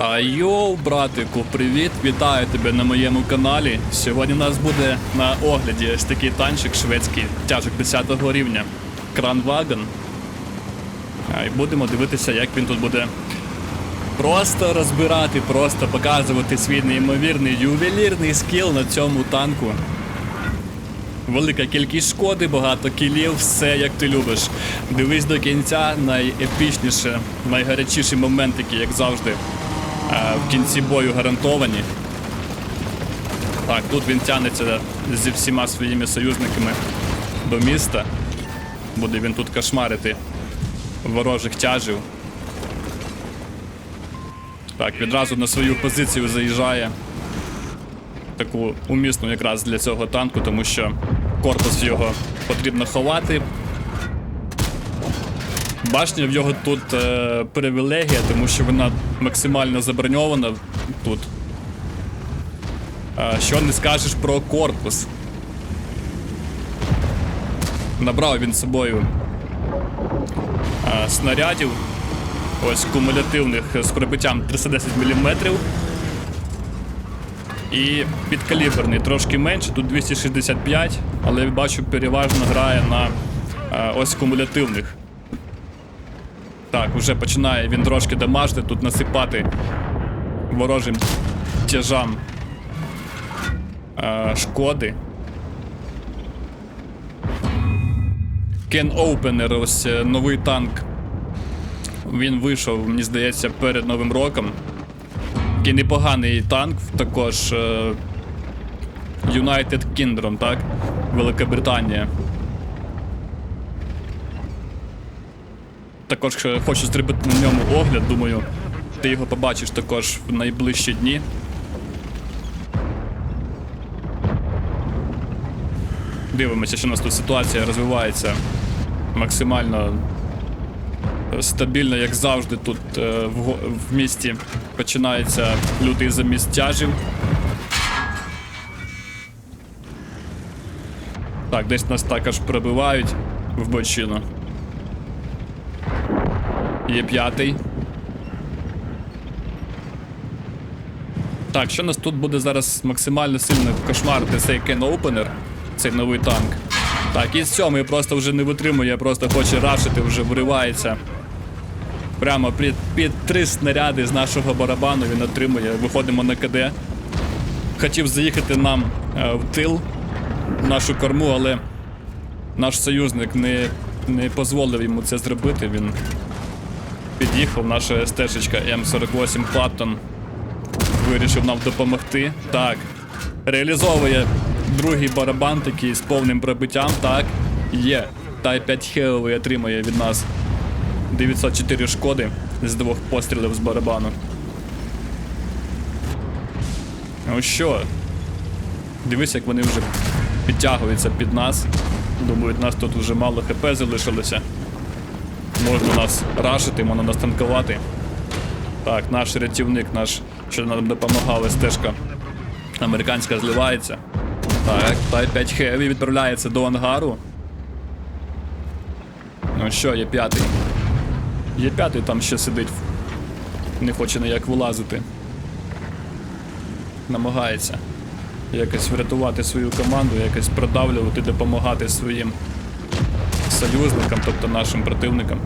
А йоу, братику, привіт! Вітаю тебе на моєму каналі. Сьогодні у нас буде на огляді ось такий танчик шведський, тяжок 10 рівня. Кранваген. І будемо дивитися, як він тут буде просто розбирати, просто показувати свій неймовірний ювелірний скіл на цьому танку. Велика кількість шкоди, багато кілів, все як ти любиш. Дивись до кінця, найепічніше, найгарячіші моментики, як завжди. Е, В кінці бою гарантовані. Так, тут він тягнеться зі всіма своїми союзниками до міста. Буде він тут кошмарити ворожих тяжів. Так, відразу на свою позицію заїжджає таку умісну якраз для цього танку, тому що корпус його потрібно ховати. Башня в його тут е, привілегія, тому що вона максимально заброньована тут. Е, що не скажеш про корпус? Набрав він з собою е, снарядів. Ось кумулятивних з пробиттям 310 мм. І підкаліберний трошки менше, тут 265, але я бачу, переважно грає на е, ось кумулятивних. Так, вже починає він трошки дамажити, тут насипати ворожим тяжам е, шкоди. Кен Opener, ось е, новий танк. Він вийшов, мені здається, перед Новим роком. Такий непоганий танк, також е, United Kingdom, так? Велика Також хочу зробити на ньому огляд, думаю, ти його побачиш також в найближчі дні. Дивимося, що у нас тут ситуація розвивається максимально стабільно, як завжди, тут е, в, місті починається лютий заміст тяжів. Так, десь нас також пробивають в бочину. Є п'ятий. Так, що нас тут буде зараз максимально сильно кошмарити цей Кен цей новий танк. Так, і сьомий просто вже не витримує, просто хоче рашити, вже виривається. Прямо під, під три снаряди з нашого барабану він отримує. Виходимо на КД. Хотів заїхати нам е, в тил, в нашу корму, але наш союзник не, не дозволив йому це зробити. Він під'їхав, наша стежечка М48 Клаптон вирішив нам допомогти. Так. Реалізовує другий барабан такий з повним пробиттям. Так. Є. Тай 5 хевовий отримує від нас 904 шкоди з двох пострілів з барабану. Ну що? Дивись, як вони вже підтягуються під нас. Думають, нас тут вже мало хп залишилося. Можна нас рашити, можна нас танкувати. Так, наш рятівник, наш, що нам допомагали, стежка американська зливається. Так, Тай 5 Хеві відправляється до ангару. Ну що, є п'ятий. Є п'ятий там ще сидить. Не хоче ніяк вилазити. Намагається якось врятувати свою команду, якось продавлювати, допомагати своїм союзникам, тобто нашим противникам.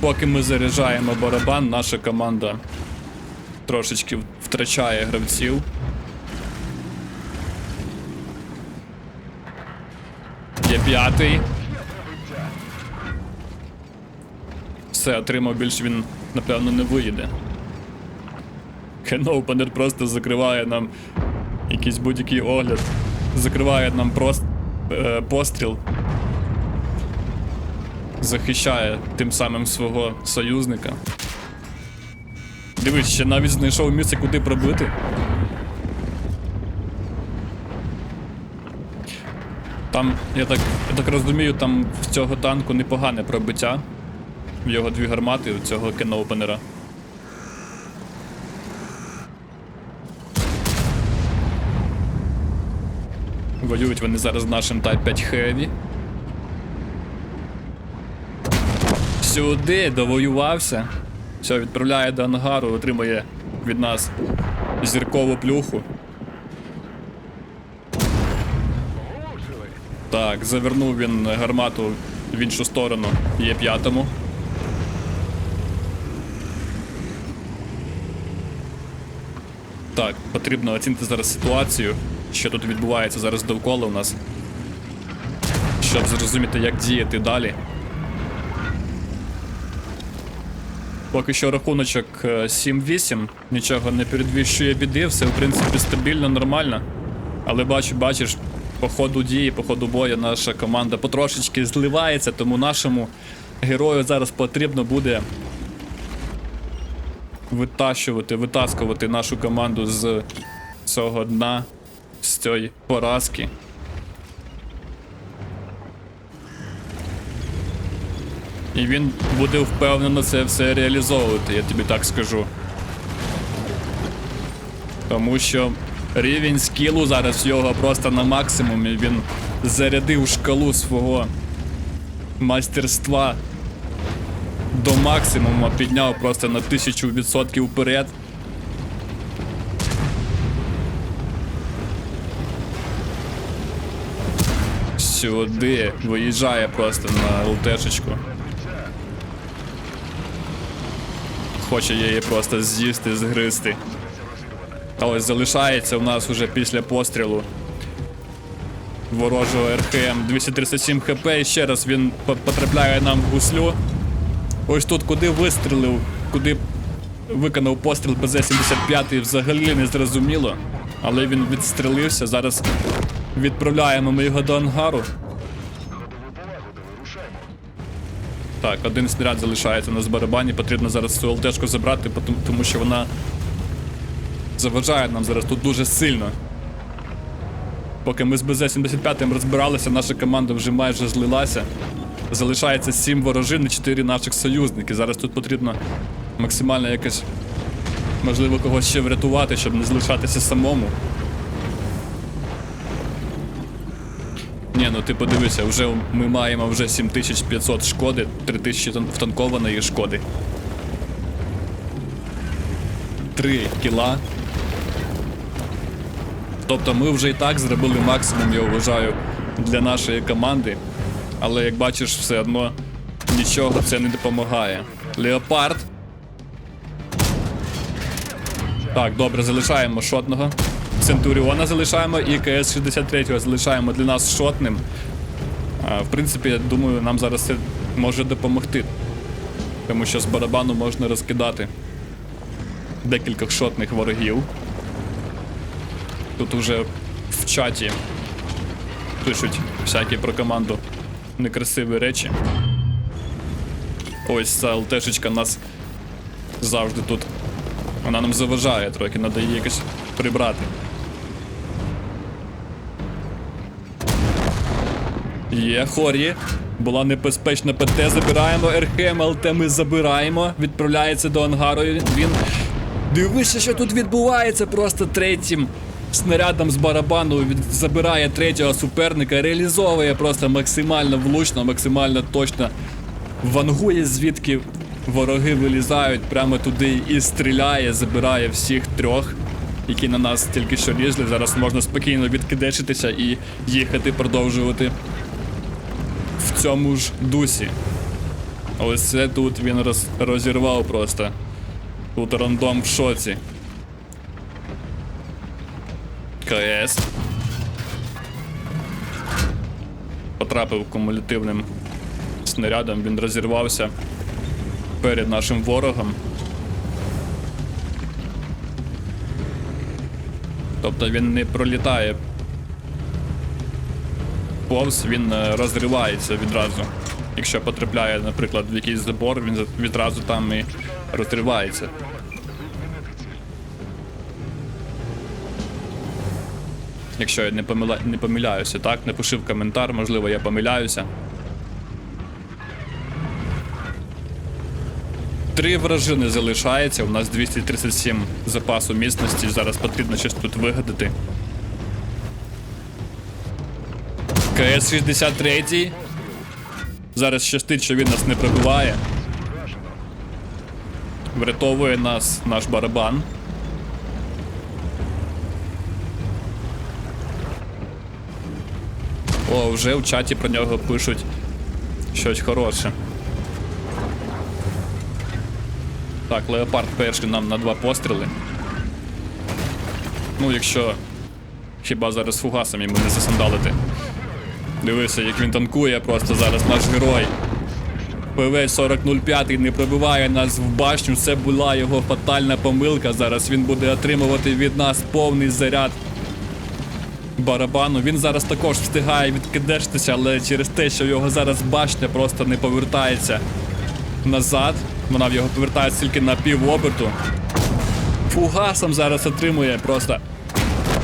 Поки ми заряджаємо барабан, наша команда трошечки втрачає гравців. Є п'ятий. Все, отримав більше він, напевно, не виїде. Кеноупенер просто закриває нам якийсь будь-який огляд. Закриває нам прос... е, постріл. Захищає тим самим свого союзника. Дивись, ще навіть знайшов місце, куди пробити. Там, я так, я так розумію, там в цього танку непогане пробиття. В його дві гармати, у цього кеноупенера. Воюють вони зараз нашим Type 5 Heavy. Сюди довоювався. Все, відправляє до ангару, отримує від нас зіркову плюху. Так, завернув він гармату в іншу сторону є п'ятому. Так, потрібно оцінити зараз ситуацію, що тут відбувається зараз довкола у нас. Щоб зрозуміти, як діяти далі. Поки що рахуночок е, 7-8, нічого не передвіщує біди, все в принципі стабільно, нормально. Але бачу, бачиш, по ходу дії, по ходу бою наша команда потрошечки зливається, тому нашому герою зараз потрібно буде витащувати, витаскувати нашу команду з цього дна, цієї поразки. І він буде впевнено це все реалізовувати, я тобі так скажу. Тому що рівень скілу зараз його просто на максимумі. Він зарядив шкалу свого майстерства до максимуму, підняв просто на тисячу відсотків вперед. Сюди виїжджає просто на ЛТшечку. Хоче її просто з'їсти, згризти. А ось залишається у нас уже після пострілу ворожого РХМ 237 хп. І ще раз він потрапляє нам в гуслю. Ось тут куди вистрілив, куди виконав постріл БЗ-75 взагалі не зрозуміло. Але він відстрілився. Зараз відправляємо ми його до ангару. Так, один снаряд залишається на барабані. Потрібно зараз цю ЛТшку забрати, тому що вона заважає нам зараз тут дуже сильно. Поки ми з БЗ-75 розбиралися, наша команда вже майже злилася. Залишається 7 ворожин і 4 наших союзники. Зараз тут потрібно максимально якось, можливо, когось ще врятувати, щоб не залишатися самому. Ні, ну ти подивися, вже ми маємо вже 7500 шкоди, 3000 тон- втанкованої шкоди. 3 кіла. Тобто ми вже і так зробили максимум, я вважаю, для нашої команди. Але як бачиш, все одно нічого це не допомагає. Леопард. Так, добре, залишаємо шотного. Центуріона залишаємо і КС-63 залишаємо для нас шотним. В принципі, я думаю, нам зараз це може допомогти. Тому що з барабану можна розкидати декількох шотних ворогів. Тут уже в чаті пишуть всякі про команду некрасиві речі. Ось ця ЛТшечка нас завжди тут. Вона нам заважає трохи, треба її якось прибрати. Є хорі. Була небезпечна ПТ, забираємо РХМ, ЛТ ми забираємо. Відправляється до ангару. Він. Дивися, що тут відбувається просто третім. Снарядом з барабану від... забирає третього суперника, реалізовує просто максимально влучно, максимально точно. Вангує звідки вороги вилізають прямо туди і стріляє, забирає всіх трьох, які на нас тільки що лізли. Зараз можна спокійно відкидешитися і їхати, продовжувати цьому ж дусі. Ось це тут він роз... розірвав просто. Тут рандом в шоці. КС. Потрапив кумулятивним снарядом, він розірвався перед нашим ворогом. Тобто він не пролітає повз, він е, розривається відразу. Якщо потрапляє, наприклад, в якийсь забор, він відразу там і розривається. Якщо я не, помила... не помиляюся, так? Напиши в коментар, можливо, я помиляюся. Три вражини залишається, у нас 237 запасу міцності, зараз потрібно щось тут вигадати. КС-63. Зараз щастить, що він нас не пробиває. Врятовує нас наш барабан. О, вже в чаті про нього пишуть щось хороше. Так, леопард перший нам на два постріли. Ну, якщо хіба зараз фугасом йому не засандалити. Дивися, як він танкує просто зараз наш герой. ПВ 4005 не пробиває нас в башню. Це була його фатальна помилка. Зараз він буде отримувати від нас повний заряд барабану. Він зараз також встигає відкидешитися, але через те, що його зараз башня просто не повертається назад. Вона в його повертається тільки на півоберту. Фугасом зараз отримує просто.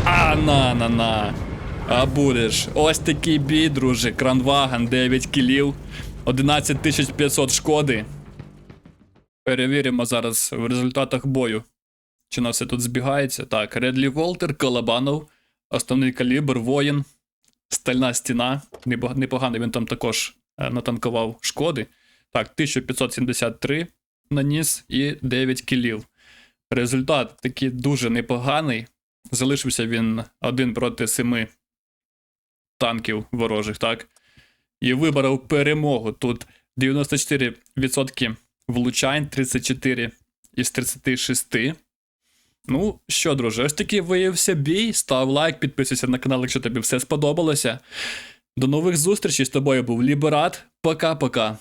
А на на на. А будеш. Ось такий бій, друже. Кранваган, 9 кілів, 11500 шкоди. Перевіримо зараз в результатах бою. Чи на все тут збігається? Так, Редлі Волтер, Колобанов, основний калібр, воїн, стальна стіна. Непог- Непогано він там також е, натанкував шкоди. Так, 1573 наніс і 9 кілів. Результат такий дуже непоганий. Залишився він один проти семи танків ворожих, так? І виборов перемогу. Тут 94% влучань, 34 із 36. Ну що, друже, ось такий виявився бій. Став лайк, підписуйся на канал, якщо тобі все сподобалося. До нових зустрічей з тобою був Ліберат. Пока-пока.